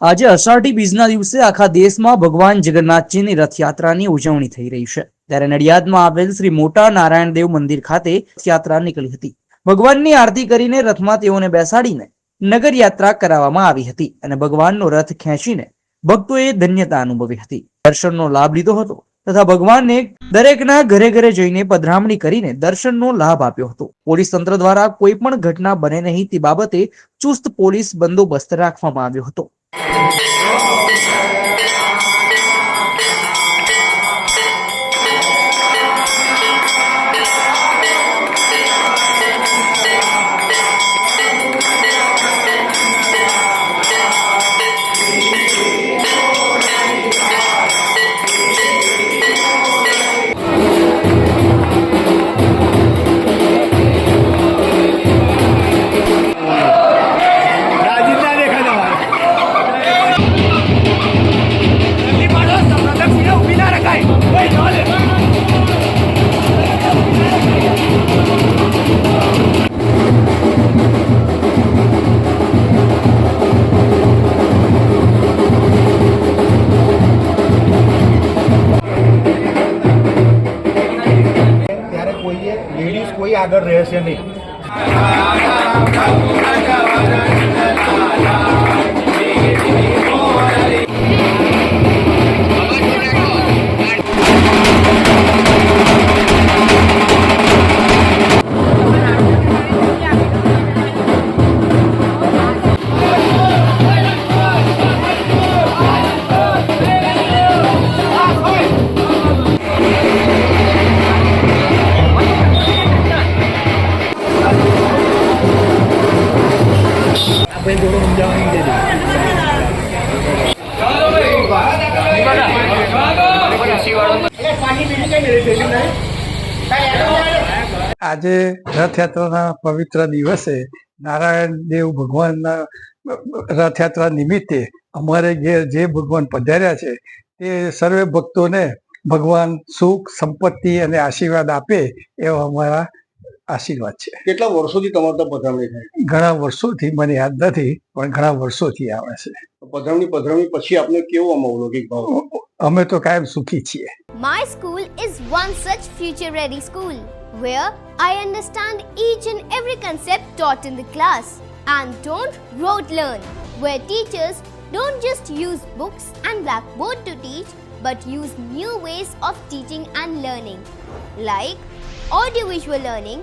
આજે અષાઢી બીજના દિવસે આખા દેશમાં ભગવાન જગન્નાથજીની રથયાત્રાની ઉજવણી થઈ રહી છે. ત્યારે નડિયાદમાં આવેલ શ્રી મોટા નારાયણ દેવ મંદિર ખાતે રથયાત્રા નીકળી હતી. ભગવાનની આરતી કરીને રથમાં તેઓને બેસાડીને નગર યાત્રા કરાવવામાં આવી હતી અને ભગવાનનો રથ ખેંચીને ભક્તોએ ધન્યતા અનુભવી હતી. દર્શનનો લાભ લીધો હતો તથા ભગવાનને દરેકના ઘરે ઘરે જઈને પધરામણી કરીને દર્શનનો લાભ આપ્યો હતો. પોલીસ તંત્ર દ્વારા કોઈ પણ ઘટના બને નહીં તે બાબતે ચુસ્ત પોલીસ બંદોબસ્ત રાખવામાં આવ્યો હતો. Oh, આગળ રહેશે નહીં. આપણે થોડું સમજાવવાની દેજો આજે રથયાત્રાના પવિત્ર દિવસે નારાયણ દેવ ભગવાનના રથયાત્રા નિમિત્તે અમારે ઘેર જે ભગવાન પધાર્યા છે, તે સર્વે ભક્તોને ભગવાન સુખ, સંપત્તિ અને આશીર્વાદ આપે એવા અમારા આશીર્વાદ છે કેટલા વર્ષોથી તમારે તો પધરામણી થાય ઘણા વર્ષોથી મને યાદ નથી પણ ઘણા વર્ષોથી આવે છે પધરામણી પધરામણી પછી આપને કેવો આમાં અલૌકિક ભાવ અમે તો કાયમ સુખી છીએ My school is one such future ready school where I understand each and every concept taught in the class and don't rote learn, where teachers don't just use books and blackboard to teach but use new ways of teaching and learning like audiovisual learning,